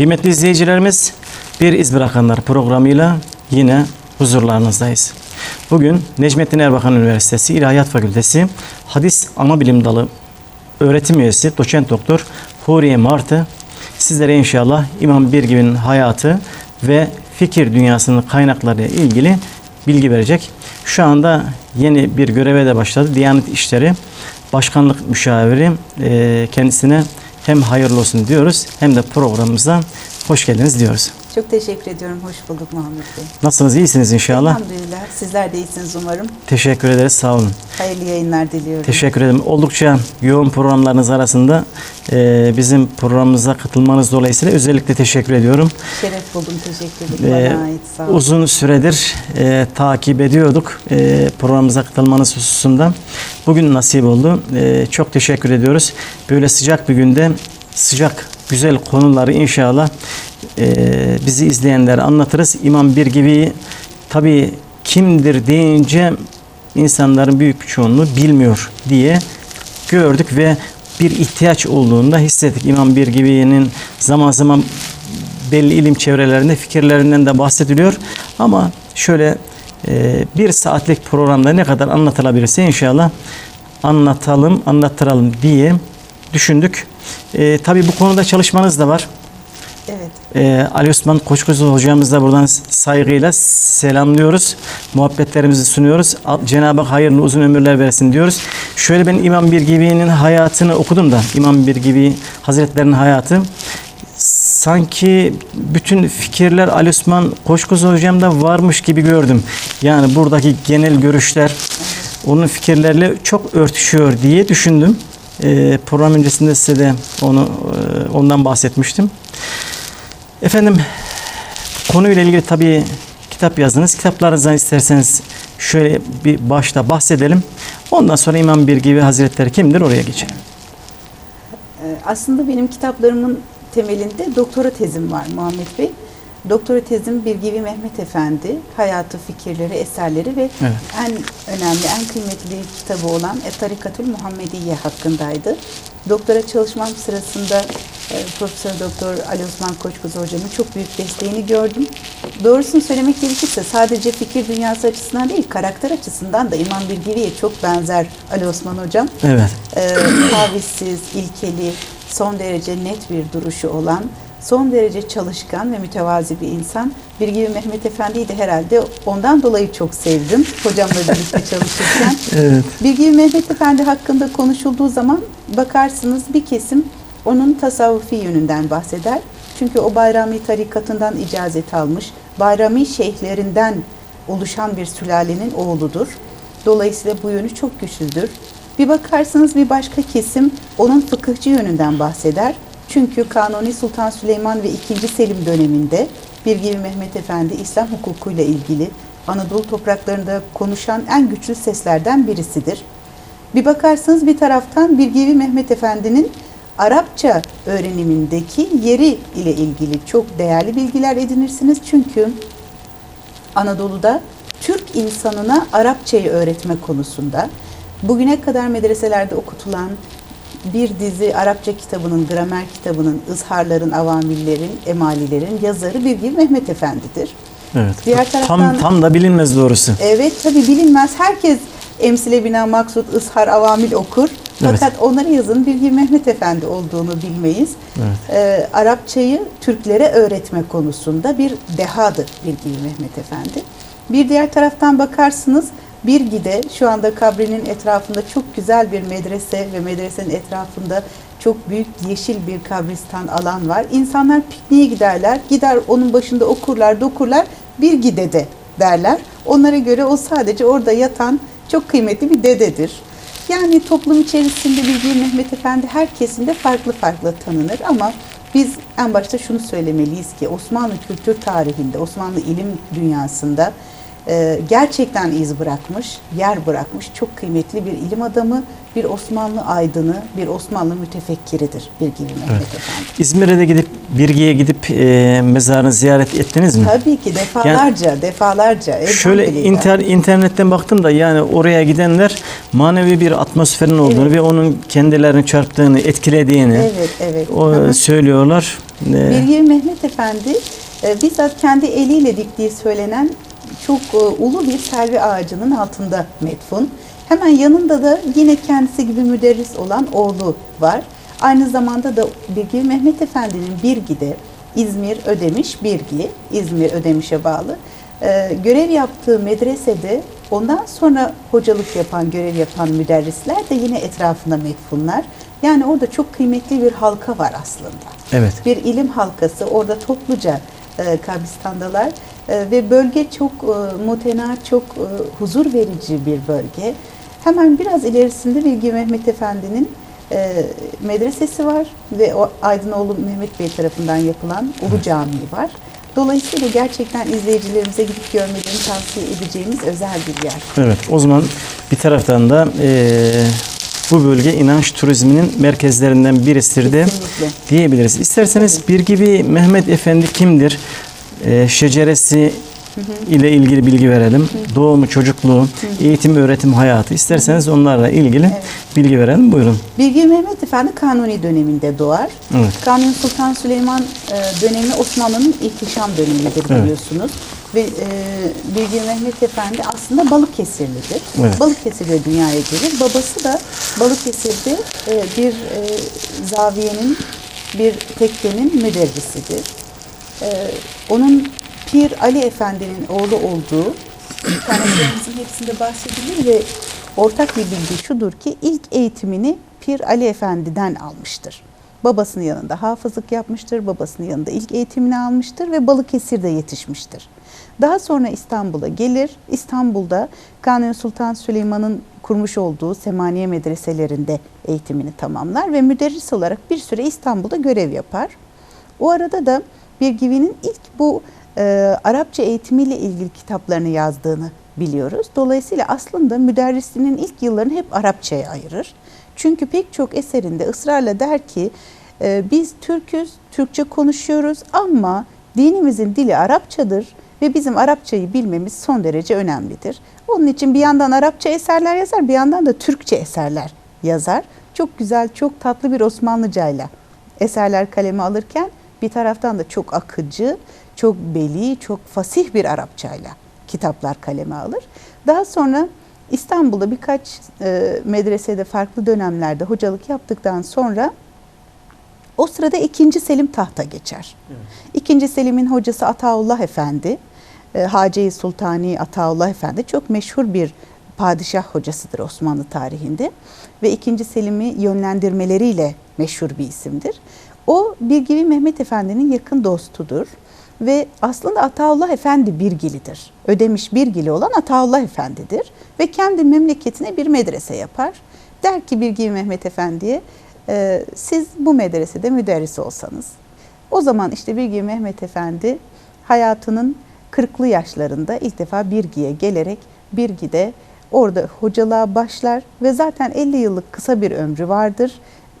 Kıymetli izleyicilerimiz, Bir İz Bırakanlar programıyla yine huzurlarınızdayız. Bugün Necmettin Erbakan Üniversitesi İlahiyat Fakültesi Hadis Anabilim Dalı öğretim üyesi doçent doktor Huriye Martı sizlere inşallah İmam Birgib'in hayatı ve fikir dünyasının kaynaklarıyla ilgili bilgi verecek. Şu anda yeni bir göreve de başladı. Diyanet İşleri Başkanlık Müşaviri kendisine hem hayırlı olsun diyoruz hem de programımıza hoş geldiniz diyoruz. Çok teşekkür ediyorum. Hoş bulduk Muhammed Bey. Nasılsınız? İyisiniz inşallah. Elhamdülillah. Sizler de iyisiniz umarım. Teşekkür ederiz. Sağ olun. Hayırlı yayınlar diliyorum. Teşekkür ederim. Oldukça yoğun programlarınız arasında eee, bizim programımıza katılmanız dolayısıyla özellikle teşekkür ediyorum. Şeref buldum. Teşekkür ederim. Bana ait. Sağ olun. uzun süredir eee, takip ediyorduk eee, programımıza katılmanız hususunda. Bugün nasip oldu. Eee, çok teşekkür ediyoruz. Böyle sıcak bir günde sıcak güzel konuları inşallah eee, bizi izleyenlere anlatırız. İmam bir gibi tabii kimdir deyince insanların büyük bir çoğunluğu bilmiyor diye gördük ve bir ihtiyaç olduğunda hissettik. İmam bir gibinin zaman zaman belli ilim çevrelerinde fikirlerinden de bahsediliyor. Ama şöyle e, bir saatlik programda ne kadar anlatılabilirse inşallah anlatalım, anlattıralım diye düşündük. E, tabii bu konuda çalışmanız da var. Evet. E, Ali Osman Koçkuzu hocamız da buradan saygıyla selamlıyoruz. Muhabbetlerimizi sunuyoruz. Cenab-ı Hak hayırlı uzun ömürler versin diyoruz. Şöyle ben İmam Birgibi'nin hayatını okudum da İmam Birgibi Hazretlerinin hayatı sanki bütün fikirler Ali Osman Koçkuzu hocamda varmış gibi gördüm. Yani buradaki genel görüşler onun fikirlerle çok örtüşüyor diye düşündüm. E, program öncesinde size de onu e, ondan bahsetmiştim. Efendim konuyla ilgili tabii kitap yazdınız. Kitaplarınızdan isterseniz şöyle bir başta bahsedelim. Ondan sonra İmam Birgibi Hazretleri kimdir oraya geçelim. Ee, Aslında benim kitaplarımın temelinde doktora tezim var Muhammed Bey. Doktora tezim Birgivi Mehmet Efendi, hayatı, fikirleri, eserleri ve Evet. en önemli, en kıymetli kitabı olan Et-Tarikatül Muhammediye hakkındaydı. Doktora çalışmam sırasında e, Profesör Doktor Ali Osman Koçkuzu hocamın çok büyük desteğini gördüm. Doğrusunu söylemek gerekirse sadece fikir dünyası açısından değil, karakter açısından da İmam Birgivi'ye çok benzer Ali Osman hocam Evet. e, tavizsiz, ilkeli, son derece net bir duruşu olan, son derece çalışkan ve mütevazi bir insan. Bir gibi Mehmet Efendi'yi de herhalde ondan dolayı çok sevdim hocamla birlikte çalışırken. Evet. Bir gibi Mehmet Efendi hakkında konuşulduğu zaman bakarsınız bir kesim onun tasavvufi yönünden bahseder. Çünkü o Bayrami tarikatından icazet almış, Bayrami şeyhlerinden oluşan bir sülalenin oğludur. Dolayısıyla bu yönü çok güçlüdür. Bir bakarsınız bir başka kesim onun fıkıhçı yönünden bahseder. Çünkü Kanuni Sultan Süleyman ve 2. Selim döneminde bir gibi Mehmet Efendi İslam hukukuyla ilgili Anadolu topraklarında konuşan en güçlü seslerden birisidir. Bir bakarsınız bir taraftan Bilgevi Mehmet Efendi'nin Arapça öğrenimindeki yeri ile ilgili çok değerli bilgiler edinirsiniz. Çünkü Anadolu'da Türk insanına Arapçayı öğretme konusunda bugüne kadar medreselerde okutulan bir dizi Arapça kitabının, gramer kitabının, ızharların, avamillerin, emalilerin yazarı bir gibi Mehmet Efendi'dir. Evet. Diğer Tam taraftan- tam da bilinmez doğrusu. Evet tabi bilinmez. Herkes emsile bina maksut, ızhar, avamil okur. Fakat onları yazın Bilgi Mehmet Efendi olduğunu bilmeyiz. Evet. Ee, Arapçayı Türklere öğretme konusunda bir dehadır Bilgi Mehmet Efendi. Bir diğer taraftan bakarsınız Birgi'de şu anda kabrinin etrafında çok güzel bir medrese ve medresenin etrafında çok büyük yeşil bir kabristan alan var. İnsanlar pikniğe giderler. Gider onun başında okurlar, dokurlar. Birgi dede derler. Onlara göre o sadece orada yatan çok kıymetli bir dededir. Yani toplum içerisinde Bilgi Mehmet Efendi her kesimde farklı farklı tanınır ama biz en başta şunu söylemeliyiz ki Osmanlı kültür tarihinde, Osmanlı ilim dünyasında gerçekten iz bırakmış, yer bırakmış çok kıymetli bir ilim adamı, bir Osmanlı aydını, bir Osmanlı mütefekkiridir Bilgi Mehmet Evet. Efendi. İzmir'e de gidip Birgi'ye gidip e, mezarını ziyaret ettiniz mi? Tabii ki defalarca, defalarca. Şöyle inter, internetten baktım da yani oraya gidenler manevi bir atmosferin olduğunu Evet. ve onun kendilerini çarptığını, etkilediğini Evet, evet. o Hı hı. söylüyorlar. Ee, Bilgi Mehmet Efendi e, bizzat kendi eliyle diktiği söylenen çok e, ulu bir selvi ağacının altında metfun. Hemen yanında da yine kendisi gibi müderris olan oğlu var. Aynı zamanda da Bilgi Mehmet Efendi'nin Birgi'de İzmir Ödemiş Birgi, İzmir Ödemiş'e bağlı e, görev yaptığı medresede ondan sonra hocalık yapan, görev yapan müderrisler de yine etrafında metfunlar. Yani orada çok kıymetli bir halka var aslında evet. bir ilim halkası orada topluca e, kabristandalar E, ve bölge çok e, mutena, çok e, huzur verici bir bölge. Hemen biraz ilerisinde Bilgi Mehmet Efendi'nin e, medresesi var ve o Aydınoğlu Mehmet Bey tarafından yapılan Ulu Camii var. Dolayısıyla gerçekten izleyicilerimize gidip görmelerini tavsiye edeceğimiz özel bir yer. Evet. O zaman bir taraftan da eee, bu bölge inanç turizminin merkezlerinden birisidir de Kesinlikle. diyebiliriz. İsterseniz bir gibi Mehmet Efendi kimdir? Eee şeceresi ile ilgili bilgi verelim. Doğumu, çocukluğu, eğitim, öğretim hayatı. İsterseniz onlarla ilgili bilgi verelim. Buyurun. Bilgi Mehmet Efendi Kanuni döneminde doğar. Evet. Kanuni Sultan Süleyman e, dönemi Osmanlı'nın ihtişam dönemidir Evet. Ve e, Bilgi Mehmet Efendi aslında Balıkesirlidir. Evet. Balıkesir'de dünyaya gelir. Babası da Balıkesir'de e, bir e, zaviyenin, bir tekkenin müderrisidir. E, onun Pir Ali Efendi'nin oğlu olduğu kaynaklarımızın hepsinde bahsedilir ve ortak bir bilgi şudur ki ilk eğitimini Pir Ali Efendi'den almıştır. Babasının yanında hafızlık yapmıştır, babasının yanında ilk eğitimini almıştır ve Balıkesir'de yetişmiştir. Daha sonra İstanbul'a gelir. İstanbul'da Kanuni Sultan Süleyman'ın kurmuş olduğu Semaniye medreselerinde eğitimini tamamlar ve müderris olarak bir süre İstanbul'da görev yapar. O arada da Birgivi'nin ilk bu e, Arapça eğitimiyle ilgili kitaplarını yazdığını biliyoruz. Dolayısıyla aslında müderrisliğinin ilk yıllarını hep Arapçaya ayırır. Çünkü pek çok eserinde ısrarla der ki e, biz Türküz, Türkçe konuşuyoruz ama dinimizin dili Arapçadır ve bizim Arapçayı bilmemiz son derece önemlidir. Onun için bir yandan Arapça eserler yazar, bir yandan da Türkçe eserler yazar. Çok güzel, çok tatlı bir Osmanlıcayla eserler kaleme alırken bir taraftan da çok akıcı, çok beli, çok fasih bir Arapçayla kitaplar kaleme alır. Daha sonra İstanbul'da birkaç e, medresede farklı dönemlerde hocalık yaptıktan sonra o sırada ikinci Selim tahta geçer. İkinci Selim'in hocası Ataullah Efendi, e, Hace-i Sultani Ataullah Efendi çok meşhur bir padişah hocasıdır Osmanlı tarihinde ve ikinci Selim'i yönlendirmeleriyle meşhur bir isimdir. O Birgivi Mehmet Efendi'nin yakın dostudur ve aslında Ataullah Efendi Birgilidir. Ödemiş Birgili olan Ataullah Efendi'dir ve kendi memleketine bir medrese yapar. Der ki Birgivi Mehmet Efendi'ye e, siz bu medresede müderris olsanız. O zaman işte Birgi Mehmet Efendi hayatının 40'lı yaşlarında ilk defa Birgi'ye gelerek Birgi'de orada hocalığa başlar ve zaten 50 yıllık kısa bir ömrü vardır.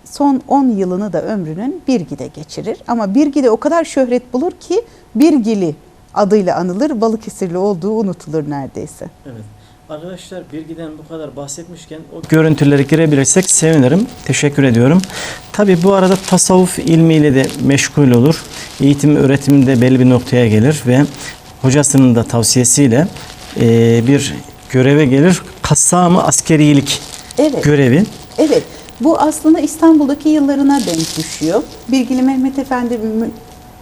Son 10 yılını da ömrünün Birgi'de geçirir. Ama Birgi'de o kadar şöhret bulur ki Birgili adıyla anılır, Balıkesirli olduğu unutulur neredeyse. Evet. Arkadaşlar bilgiden bu kadar bahsetmişken o görüntülere girebilirsek sevinirim. Teşekkür ediyorum. Tabi bu arada tasavvuf ilmiyle de meşgul olur. Eğitim öğretimde belli bir noktaya gelir ve hocasının da tavsiyesiyle eee, bir göreve gelir. Kassam-ı askerilik Evet. görevi. Evet, bu aslında İstanbul'daki yıllarına denk düşüyor. Bilgili Mehmet Efendi mü-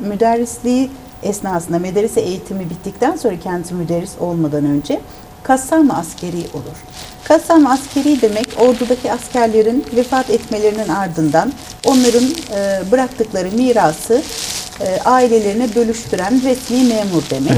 müderrisliği esnasında medrese eğitimi bittikten sonra kendisi müderris olmadan önce Kassam askeri olur. Kassam askeri demek ordudaki askerlerin vefat etmelerinin ardından onların e, bıraktıkları mirası e, ailelerine bölüştüren resmi memur demek.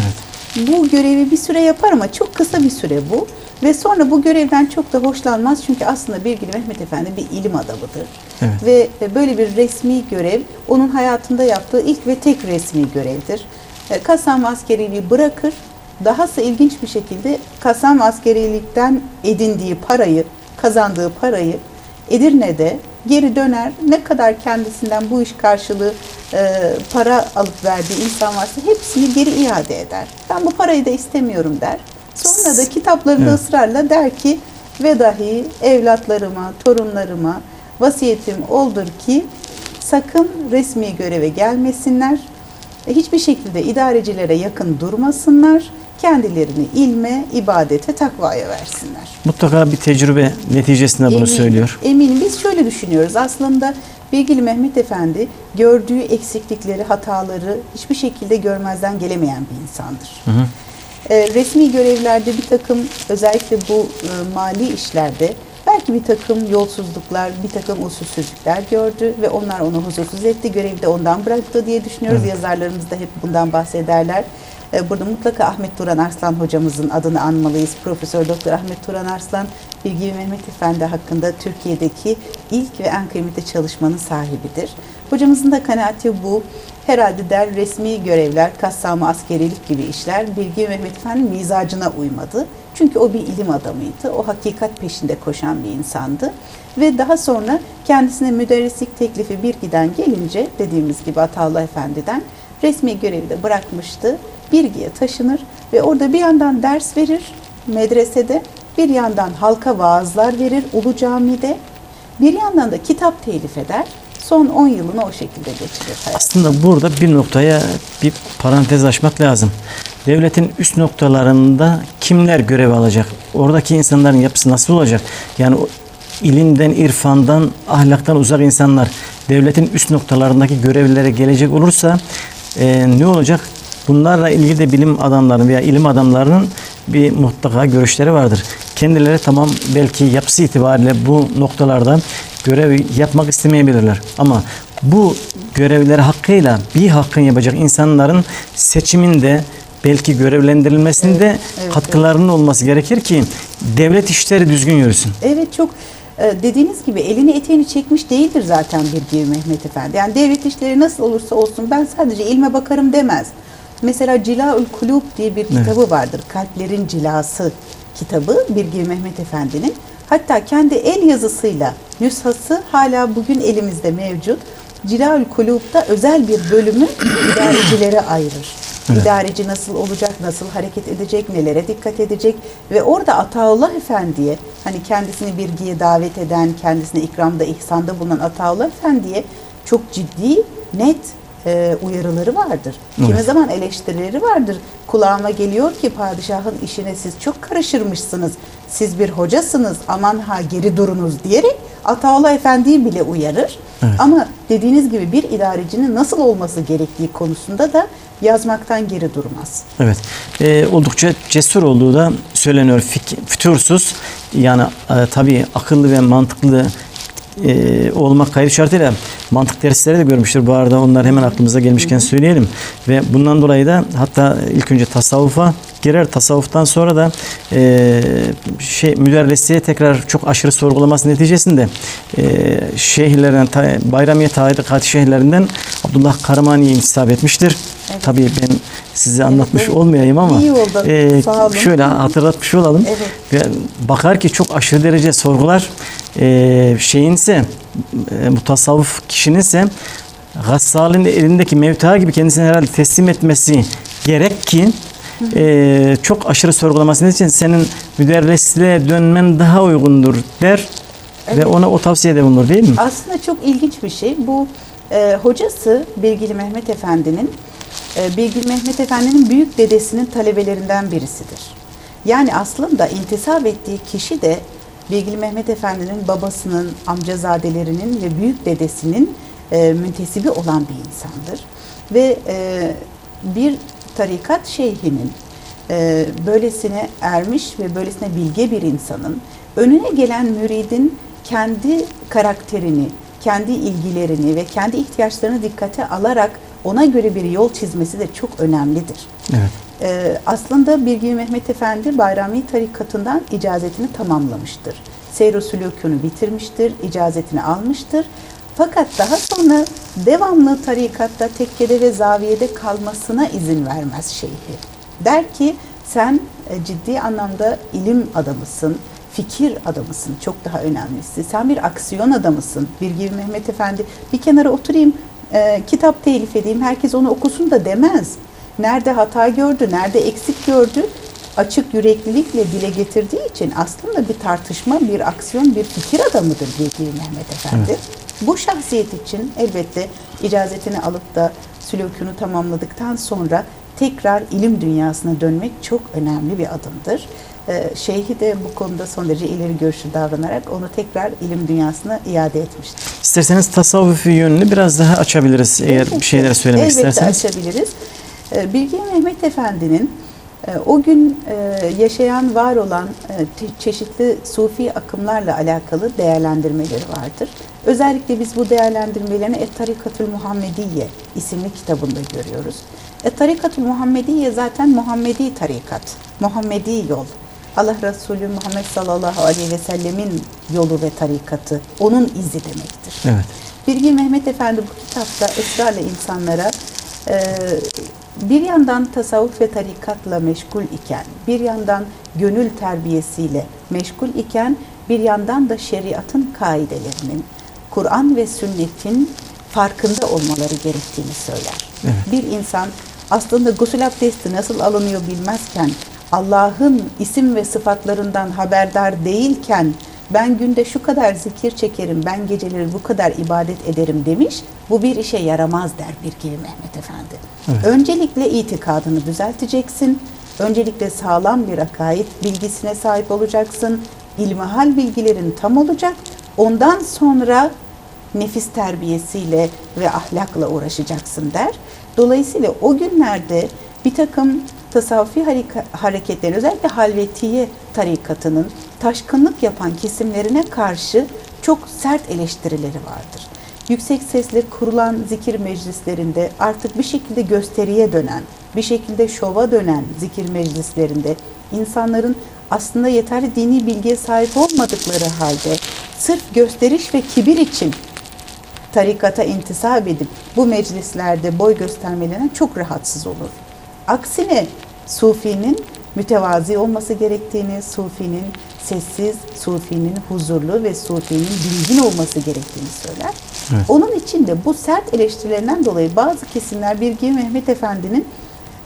Bu görevi bir süre yapar ama çok kısa bir süre bu. Ve sonra bu görevden çok da hoşlanmaz çünkü aslında Birgili Mehmet Efendi bir ilim adamıdır. Evet. Ve böyle bir resmi görev onun hayatında yaptığı ilk ve tek resmi görevdir. E, Kasam askeriliği bırakır. Dahası ilginç bir şekilde Kasam askerilikten edindiği parayı, kazandığı parayı Edirne'de geri döner. Ne kadar kendisinden bu iş karşılığı e, para alıp verdiği insan varsa hepsini geri iade eder. Ben bu parayı da istemiyorum der. Sonra da kitaplarında Evet. ısrarla der ki ve dahi evlatlarıma, torunlarıma vasiyetim oldur ki sakın resmi göreve gelmesinler. E, Hiçbir şekilde idarecilere yakın durmasınlar. Kendilerini ilme, ibadete, takvaya versinler. Mutlaka bir tecrübe neticesinde bunu Eminim, söylüyor. Eminim biz şöyle düşünüyoruz. Aslında Bilgili Mehmet Efendi gördüğü eksiklikleri, hataları hiçbir şekilde görmezden gelemeyen bir insandır. Hı hı. E, resmi görevlerde bir takım özellikle bu e, mali işlerde belki bir takım yolsuzluklar, bir takım usulsüzlükler gördü ve onlar onu huzursuz etti. Görevi de ondan bıraktı diye düşünüyoruz. Yazarlarımız da hep bundan bahsederler. E, Burada mutlaka Ahmet Turan Arslan hocamızın adını anmalıyız. Profesör Doktor Ahmet Turan Arslan Bilgi Mehmet Efendi hakkında Türkiye'deki ilk ve en kıymetli çalışmanın sahibidir. Hocamızın da kanaati bu. Herhalde der resmi görevler, kassama askerilik gibi işler Bilgi Mehmet Efendi'nin mizacına uymadı. Çünkü o bir ilim adamıydı. O hakikat peşinde koşan bir insandı. Ve daha sonra kendisine müderrislik teklifi bir giden gelince dediğimiz gibi Ataullah Efendi'den resmi görevi de bırakmıştı. Birgi'ye taşınır ve orada bir yandan ders verir medresede, bir yandan halka vaazlar verir Ulu Cami'de, bir yandan da kitap telif eder. Son 10 yılını o şekilde geçirir. Aslında burada bir noktaya bir parantez açmak lazım. Devletin üst noktalarında kimler görev alacak? Oradaki insanların yapısı nasıl olacak? Yani ilimden, irfandan, ahlaktan uzak insanlar devletin üst noktalarındaki görevlere gelecek olursa e, ne olacak? Bunlarla ilgili de bilim adamlarının veya ilim adamlarının bir mutlaka görüşleri vardır. Kendileri tamam belki yapısı itibariyle bu noktalarda görev yapmak istemeyebilirler. Ama bu görevleri hakkıyla bir hakkın yapacak insanların seçiminde belki görevlendirilmesinde evet, katkılarının olması gerekir ki devlet işleri düzgün yürüsün. Evet çok e, dediğiniz gibi elini eteğini çekmiş değildir zaten bir Mehmet Efendi. Yani devlet işleri nasıl olursa olsun ben sadece ilme bakarım demez. Mesela Cilaül Kulub diye bir kitabı vardır. Kalplerin Cilası kitabı Birgir Mehmet Efendi'nin. Hatta kendi el yazısıyla nüshası hala bugün elimizde mevcut. Cilaül Kulub'da özel bir bölümü idarecilere ayırır. Evet. İdareci nasıl olacak, nasıl hareket edecek, nelere dikkat edecek ve orada Ataullah Efendi'ye hani kendisini birgiye davet eden, kendisine ikramda, ihsanda bulunan Ataullah Efendi'ye çok ciddi, net e, uyarıları vardır. Kimi Evet. zaman eleştirileri vardır. Kulağıma geliyor ki padişahın işine siz çok karışırmışsınız. Siz bir hocasınız aman ha geri durunuz diyerek Ataullah Efendi'yi bile uyarır. Evet. Ama dediğiniz gibi bir idarecinin nasıl olması gerektiği konusunda da yazmaktan geri durmaz. Evet. Ee, oldukça cesur olduğu da söyleniyor. Fik, fütursuz yani e, tabii akıllı ve mantıklı e, olmak kaydı şartıyla mantık dersleri de görmüştür. Bu arada onlar hemen aklımıza gelmişken söyleyelim. Ve bundan dolayı da hatta ilk önce tasavvufa girer. Tasavvuftan sonra da e, şey müderrisliğe tekrar çok aşırı sorgulaması neticesinde e, şeyhlerden ta, Bayramiye tarikatı şeyhlerinden Abdullah Karamani'ye intisap etmiştir. Evet. Tabii ben size anlatmış evet. olmayayım ama İyi oldu. e, Sağ olun. şöyle hatırlatmış olalım. Evet. Ve bakar ki çok aşırı derece sorgular e, şeyinse e, mutasavvıf kişininse Gassal'in elindeki mevta gibi kendisini herhalde teslim etmesi gerek ki e, çok aşırı sorgulaması için senin müderrisliğe dönmen daha uygundur der ve Evet. ona o tavsiyede bulunur değil mi? Aslında çok ilginç bir şey. Bu e, hocası Bilgili Mehmet Efendi'nin e, Bilgili Mehmet Efendi'nin büyük dedesinin talebelerinden birisidir. Yani aslında intisap ettiği kişi de Bilgili Mehmet Efendi'nin babasının, amcazadelerinin ve büyük dedesinin e, müntesibi olan bir insandır. Ve e, bir tarikat şeyhinin e, böylesine ermiş ve böylesine bilge bir insanın önüne gelen müridin kendi karakterini, kendi ilgilerini ve kendi ihtiyaçlarını dikkate alarak ona göre bir yol çizmesi de çok önemlidir. Evet. Ee, aslında Bilgi Mehmet Efendi Bayrami tarikatından icazetini tamamlamıştır. Seyr-i Sülûkû'nu bitirmiştir, icazetini almıştır. Fakat daha sonra devamlı tarikatta, tekkede ve zaviyede kalmasına izin vermez şeyhi. Der ki sen e, ciddi anlamda ilim adamısın, fikir adamısın çok daha önemlisi. Sen bir aksiyon adamısın. Bilgi Mehmet Efendi bir kenara oturayım, e, kitap telif edeyim, herkes onu okusun da demez. Nerede hata gördü, nerede eksik gördü açık yüreklilikle dile getirdiği için aslında bir tartışma, bir aksiyon, bir fikir adamıdır Bilgi Mehmet Efendi. Bu şahsiyet için elbette icazetini alıp da sülükünü tamamladıktan sonra tekrar ilim dünyasına dönmek çok önemli bir adımdır. Ee, Şeyhi de bu konuda son derece ileri görüşlü davranarak onu tekrar ilim dünyasına iade etmiştir. İsterseniz tasavvufi yönünü biraz daha açabiliriz eğer bir şeyler söylemek Elbette isterseniz. açabiliriz. Ee, Bilge Mehmet Efendi'nin e, o gün e, yaşayan, var olan e, çeşitli sufi akımlarla alakalı değerlendirmeleri vardır. Özellikle biz bu değerlendirmelerini Et Tarikatül Muhammediye isimli kitabında görüyoruz. Et Tarikatül Muhammediye zaten Muhammedi tarikat, Muhammedi yol. Allah Resulü Muhammed sallallahu aleyhi ve sellemin yolu ve tarikatı, onun izi demektir. Evet. Bilgi Mehmet Efendi bu kitapta ısrarla insanlara e, bir yandan tasavvuf ve tarikatla meşgul iken, bir yandan gönül terbiyesiyle meşgul iken, bir yandan da şeriatın kaidelerinin, Kur'an ve sünnetin farkında olmaları gerektiğini söyler. Evet. Bir insan aslında gusül abdesti nasıl alınıyor bilmezken, Allah'ın isim ve sıfatlarından haberdar değilken ben günde şu kadar zikir çekerim, ben geceleri bu kadar ibadet ederim demiş. Bu bir işe yaramaz der bir Mehmet Efendi. Evet. Öncelikle itikadını düzelteceksin. Öncelikle sağlam bir akaid bilgisine sahip olacaksın. İlmihal bilgilerin tam olacak. Ondan sonra nefis terbiyesiyle ve ahlakla uğraşacaksın der. Dolayısıyla o günlerde bir takım tasavvufi hareketlerin özellikle halvetiye tarikatının taşkınlık yapan kesimlerine karşı çok sert eleştirileri vardır. Yüksek sesle kurulan zikir meclislerinde artık bir şekilde gösteriye dönen, bir şekilde şova dönen zikir meclislerinde insanların aslında yeterli dini bilgiye sahip olmadıkları halde sırf gösteriş ve kibir için tarikata intisap edip bu meclislerde boy göstermelerine çok rahatsız olur. Aksine Sufi'nin mütevazi olması gerektiğini, Sufi'nin sessiz, Sufi'nin huzurlu ve Sufi'nin bilgin olması gerektiğini söyler. Evet. Onun için de bu sert eleştirilerinden dolayı bazı kesimler Bilgi Mehmet Efendi'nin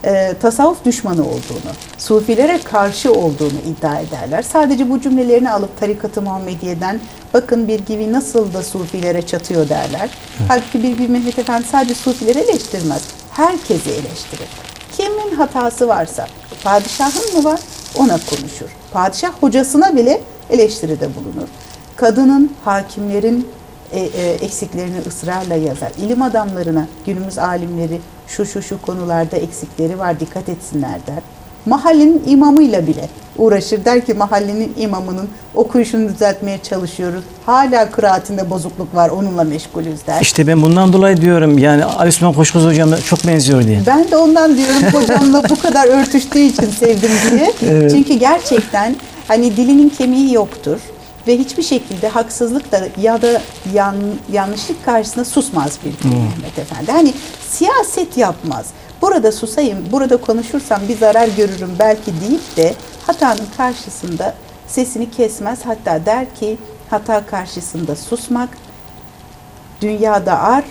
e, tasavvuf düşmanı olduğunu, sufilere karşı olduğunu iddia ederler. Sadece bu cümlelerini alıp tarikat-ı Muhammediye'den bakın Bilgivi nasıl da sufilere çatıyor derler. Halbuki Bilgi Mehmet Efendi sadece sufileri eleştirmez. Herkesi eleştirir. Kimin hatası varsa, padişahın mı var ona konuşur. Padişah hocasına bile eleştiride bulunur. Kadının, hakimlerin e, e, eksiklerini ısrarla yazar. İlim adamlarına, günümüz alimleri şu şu şu konularda eksikleri var dikkat etsinler der. Mahallenin imamıyla bile uğraşır. Der ki mahallenin imamının okuyuşunu düzeltmeye çalışıyoruz. Hala kıraatinde bozukluk var onunla meşgulüz der. İşte ben bundan dolayı diyorum yani Ali Osman Koşkuz hocamla çok benziyor diye. Ben de ondan diyorum hocamla bu kadar örtüştüğü için sevdim diye. Evet. Çünkü gerçekten hani dilinin kemiği yoktur ve hiçbir şekilde haksızlık da ya da yan, yanlışlık karşısında susmaz bir Hmm. Mehmet Efendi. Hani siyaset yapmaz. Burada susayım, burada konuşursam bir zarar görürüm belki deyip de hatanın karşısında sesini kesmez. Hatta der ki hata karşısında susmak dünyada ar,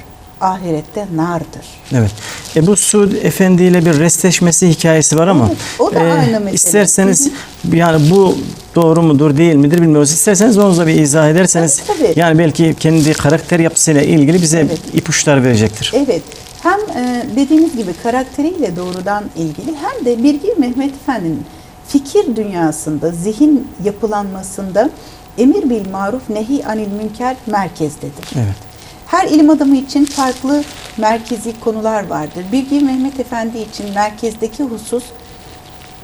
ahirette nardır. Evet. Ebu Suud Efendi ile bir restleşmesi hikayesi var ama o da aynı mesele. isterseniz yani bu doğru mudur değil midir bilmiyoruz. İsterseniz onu da bir izah ederseniz Tabii, tabii. yani belki kendi karakter yapısıyla ilgili bize Evet. ipuçları verecektir. Evet. Hem e, dediğiniz gibi karakteriyle doğrudan ilgili hem de Birgir Mehmet Efendi'nin fikir dünyasında, zihin yapılanmasında emir bil maruf nehi anil münker merkezdedir. Evet. Her ilim adamı için farklı merkezi konular vardır. Birgir Mehmet Efendi için merkezdeki husus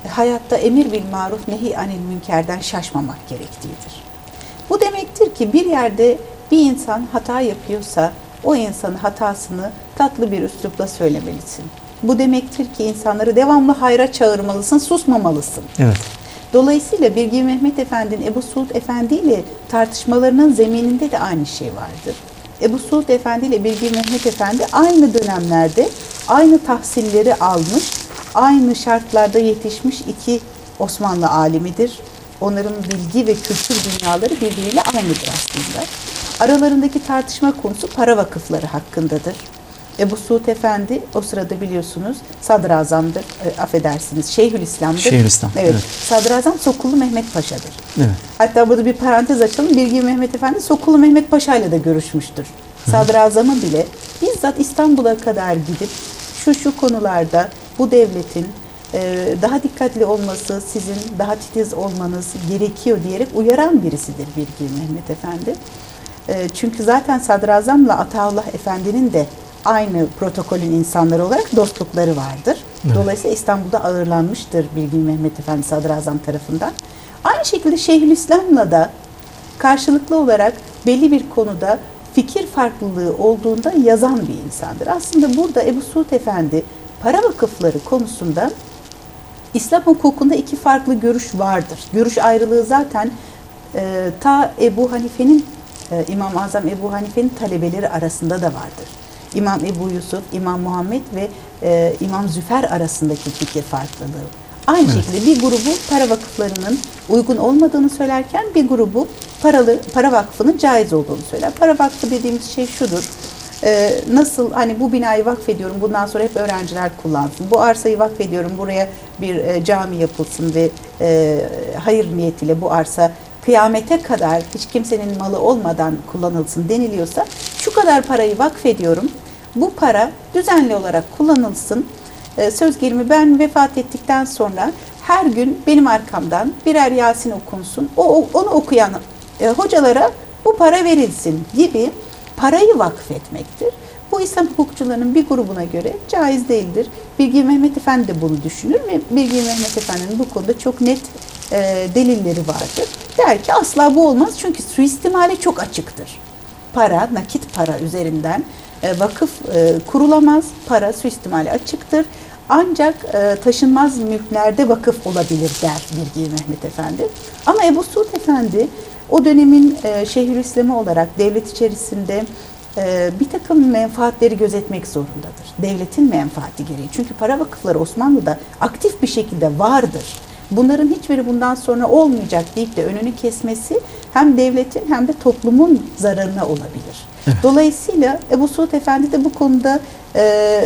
hayatta emir bil maruf nehi anil münkerden şaşmamak gerektiğidir. Bu demektir ki bir yerde bir insan hata yapıyorsa o insanın hatasını tatlı bir üslupla söylemelisin. Bu demektir ki insanları devamlı hayra çağırmalısın, susmamalısın. Evet. Dolayısıyla Birgi Mehmet Efendi'nin Ebu Suud Efendi ile tartışmalarının zemininde de aynı şey vardır. Ebu Suud Efendi ile Birgi Mehmet Efendi aynı dönemlerde aynı tahsilleri almış, aynı şartlarda yetişmiş iki Osmanlı alimidir. Onların bilgi ve kültür dünyaları birbiriyle aynıdır aslında. Aralarındaki tartışma konusu para vakıfları hakkındadır. Ebu Suud Efendi o sırada biliyorsunuz sadrazamdır, e, affedersiniz Şeyhülislam'dır. Şeyhülislam, Evet. evet. Sadrazam Sokullu Mehmet Paşa'dır. Evet. Hatta burada bir parantez açalım. Bilgi Mehmet Efendi Sokullu Mehmet Paşa ile de görüşmüştür. sadrazamı bile bizzat İstanbul'a kadar gidip şu şu konularda bu devletin e, daha dikkatli olması, sizin daha titiz olmanız gerekiyor diyerek uyaran birisidir Birgin Mehmet Efendi. E, Çünkü zaten Sadrazam'la Ataullah Efendi'nin de aynı protokolün insanları olarak dostlukları vardır. Dolayısıyla İstanbul'da ağırlanmıştır Bilgin Mehmet Efendi Sadrazam tarafından. Aynı şekilde Şeyhülislam'la da karşılıklı olarak belli bir konuda fikir farklılığı olduğunda yazan bir insandır. Aslında burada Ebu Suud Efendi para vakıfları konusunda İslam hukukunda iki farklı görüş vardır. Görüş ayrılığı zaten e, ta Ebu Hanife'nin e, İmam-ı Azam Ebu Hanife'nin talebeleri arasında da vardır. İmam Ebu Yusuf, İmam Muhammed ve e, İmam Züfer arasındaki fikir farklılığı. Aynı şekilde bir grubu para vakıflarının uygun olmadığını söylerken bir grubu paralı para vakfının caiz olduğunu söyler. Para vakfı dediğimiz şey şudur. Ee, nasıl hani bu binayı vakfediyorum bundan sonra hep öğrenciler kullansın. Bu arsayı vakfediyorum buraya bir e, cami yapılsın ve e, hayır niyetiyle bu arsa kıyamete kadar hiç kimsenin malı olmadan kullanılsın deniliyorsa şu kadar parayı vakfediyorum. Bu para düzenli olarak kullanılsın. E, söz gelimi ben vefat ettikten sonra her gün benim arkamdan birer Yasin okunsun. O, o- onu okuyan e, hocalara bu para verilsin gibi parayı vakfetmektir. Bu İslam hukukçularının bir grubuna göre caiz değildir. Bilgi Mehmet Efendi de bunu düşünür ve Bilgi Mehmet Efendi'nin bu konuda çok net e, delilleri vardır. Der ki asla bu olmaz çünkü suistimali çok açıktır. Para, nakit para üzerinden e, vakıf e, kurulamaz. Para suistimali açıktır. Ancak e, taşınmaz mülklerde vakıf olabilir der Bilgi Mehmet Efendi. Ama Ebu Suud Efendi o dönemin e, Şeyhülislam'ı olarak devlet içerisinde e, bir takım menfaatleri gözetmek zorundadır. Devletin menfaati gereği. Çünkü para vakıfları Osmanlı'da aktif bir şekilde vardır. Bunların hiçbiri bundan sonra olmayacak deyip de önünü kesmesi hem devletin hem de toplumun zararına olabilir. Dolayısıyla Ebu Suud Efendi de bu konuda e,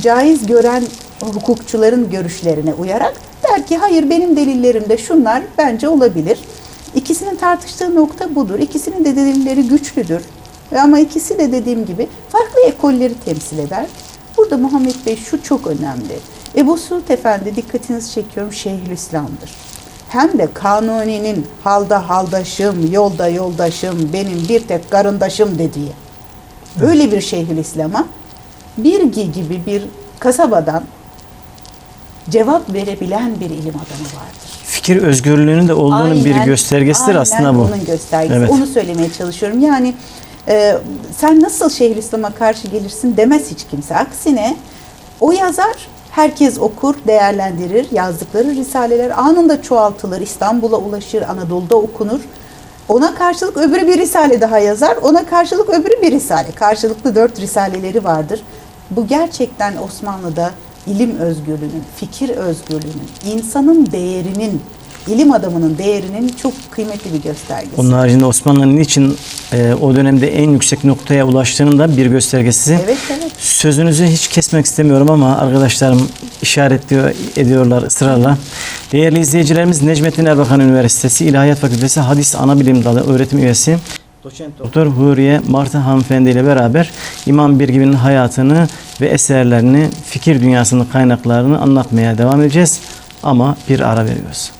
caiz gören hukukçuların görüşlerine uyarak der ki hayır benim delillerimde şunlar bence olabilir. İkisinin tartıştığı nokta budur. İkisinin de delilleri güçlüdür. Ama ikisi de dediğim gibi farklı ekolleri temsil eder. Burada Muhammed Bey şu çok önemli. Ebu Suud Efendi dikkatinizi çekiyorum Şeyhülislam'dır. Hem de Kanuni'nin halda haldaşım, yolda yoldaşım, benim bir tek karındaşım dediği. Öyle bir Şeyhülislam'a Birgi gibi bir kasabadan cevap verebilen bir ilim adamı vardır. Fikir özgürlüğünün de olduğunun bir Aynen- göstergesidir aynen aslında bu. onun göstergesi. Evet. Onu söylemeye çalışıyorum. Yani e, sen nasıl Şeyhülislam'a karşı gelirsin demez hiç kimse. Aksine o yazar herkes okur, değerlendirir. Yazdıkları risaleler anında çoğaltılır. İstanbul'a ulaşır, Anadolu'da okunur. Ona karşılık öbürü bir risale daha yazar. Ona karşılık öbürü bir risale. Karşılıklı dört risaleleri vardır. Bu gerçekten Osmanlı'da ilim özgürlüğünün, fikir özgürlüğünün, insanın değerinin, ilim adamının değerinin çok kıymetli bir göstergesi. Onun haricinde Osmanlı'nın niçin e, o dönemde en yüksek noktaya ulaştığının da bir göstergesi. Evet, evet. Sözünüzü hiç kesmek istemiyorum ama arkadaşlarım işaretliyor ediyorlar ısrarla. Değerli izleyicilerimiz Necmettin Erbakan Üniversitesi İlahiyat Fakültesi Hadis Anabilim Dalı öğretim üyesi Doçent Doktor Huriye Martı hanımefendi ile beraber İmam Birgibi'nin hayatını ve eserlerini, fikir dünyasının kaynaklarını anlatmaya devam edeceğiz. Ama bir ara veriyoruz.